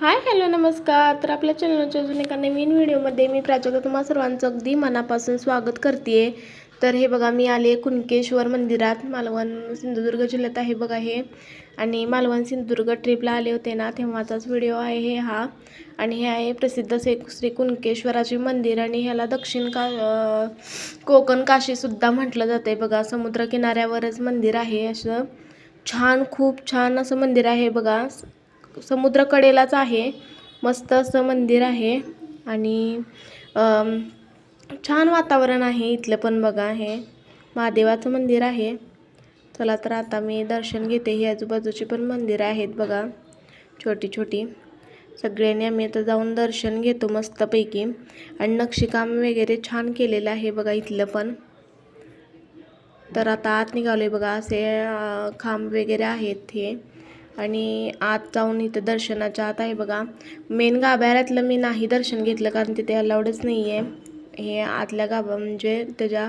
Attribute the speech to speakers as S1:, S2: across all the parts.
S1: Hi hello नमस्कार. तर आपल्या चॅनलच्या अजून एका नवीन व्हिडिओमध्ये मी प्राजक्ता तुम्हा सर्वांचं अगदी मनापासून स्वागत करते तर हे बघा मी आले कुणकेश्वर मंदिरात. मालवण सिंधुदुर्ग जिल्ह्यात आहे बघा हे. आणि मालवण सिंधुदुर्ग ट्रिपला आले होते ना तेव्हाचाच व्हिडिओ आहे हे हा. आणि हे आहे प्रसिद्ध से श्री कुणकेश्वराचे मंदिर आणि ह्याला दक्षिण का कोकण काशीसुद्धा म्हटलं जातं आहे बघा. समुद्रकिनाऱ्यावरच मंदिर आहे असं. छान खूप छान असं मंदिर आहे बघा. समुद्रकडेलाच आहे. मस्त असं मंदिर आहे. आणि छान वातावरण आहे इथलं पण बघा हे. महादेवाचं मंदिर आहे. चला तर आता मी दर्शन घेते. ही आजूबाजूची पण मंदिरं आहेत बघा. छोटी छोटी. सगळ्यांनी आम्ही आता जाऊन दर्शन घेतो मस्तपैकी. आणि नक्षीकाम वगैरे छान केलेलं आहे बघा इथलं पण. तर आता आत निघालो आहे बघा. असे खांब वगैरे आहेत हे. आणि आत जाऊन इथं दर्शनाच्या आत आहे बघा. मेन गाभाऱ्यातलं मी नाही दर्शन घेतलं कारण तिथे अलाउडच नाही आहे हे आतल्या गाभा म्हणजे त्याच्या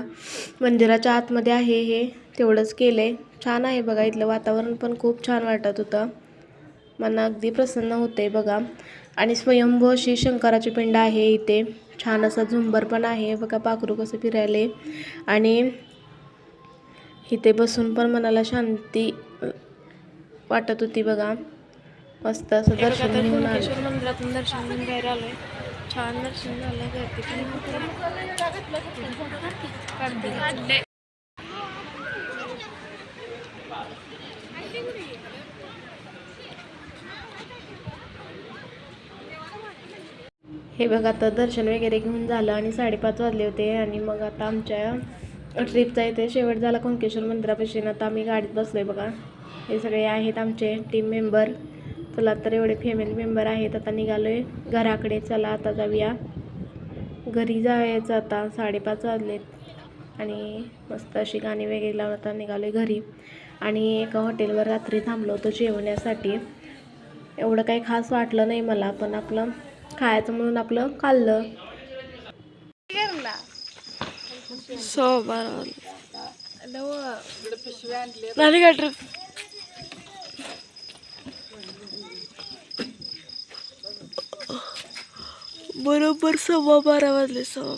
S1: मंदिराच्या आतमध्ये आहे हे. तेवढंच केलं आहे छान आहे बघा इथलं वातावरण पण खूप छान वाटत होतं. मला अगदी प्रसन्न होते बघा. आणि स्वयंभू अशी शंकराची पिंड आहे इथे. छान असा झुंबर पण आहे. बघा पाखरू कसं फिरायले. आणि इथे बसून पण मनाला शांती वाटत होती बघा. मस्त असं दर्शन घेऊन आलं. मंदिरातून दर्शन घेऊन बाहेर आलोय. छान दर्शन झालं गर्दी पण हे बघा आता दर्शन वगैरे घेऊन झालं आणि साडेपाच वाजले होते आणि मग आता आमच्या ट्रिपचा इथे शेवट झाला. कुणकेश्वर मंदिरापाशी आता आम्ही गाडीत बसलोय बघा. हे सगळे आहेत आमचे टीम मेंबर चला तर एवढे फॅमिली मेंबर आहेत. आता निघालोय घराकडे. चला आता जाऊया. घरी जायचं आता. साडेपाच वाजलेत. आणि मस्त अशी गाणी वगैरे लावून आता निघालोय घरी. आणि एका हॉटेलवर रात्री थांबलो होतो जेवण्यासाठी. एवढं काही खास वाटलं नाही मला पण आपलं खायचं म्हणून आपलं खाल्लं. सो बरोबर सव्वा बारा वाजले सव्वा